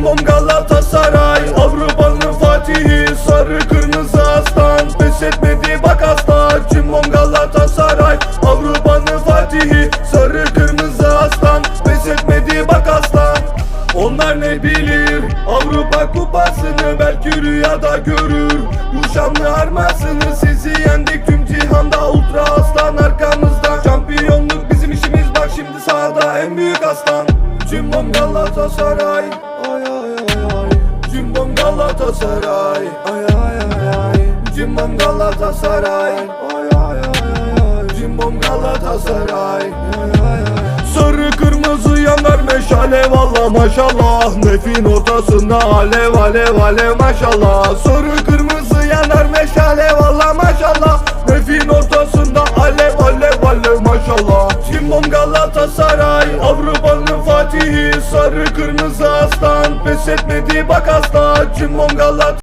Galatasaray Avrupa'nın Fatihi Sarı kırmızı aslan. Pes etmedi bak asla Cimbom Galatasaray Avrupa'nın Fatihi Sarı kırmızı aslan. Pes etmedi bak aslan. Onlar ne bilir? Avrupa kupasını belki rüyada görür. Bu şanlı armasını sizi yendik. Tüm cihanda Ultra aslan arkamızda. Şampiyonluk bizim işimiz. Bak şimdi sahada en büyük aslan. Cimbom Galatasaray Galatasaray. Ay ay ay ay. Cimbom Galatasaray. Ay ay ay ay. Cimbom Galatasaray. Ay ay ay Sarı kırmızı yanar meşale valla maşallah. Nefin ortasında alev alev alev maşallah. Sarı kırmızı yanar meşale valla maşallah. Nefin ortasında alev alev alev maşallah. Cimbom Galatasaray Avrupa'nın Fatihi Sarı kırmızı aslan. Pes etmedi bak asla. Galatasaray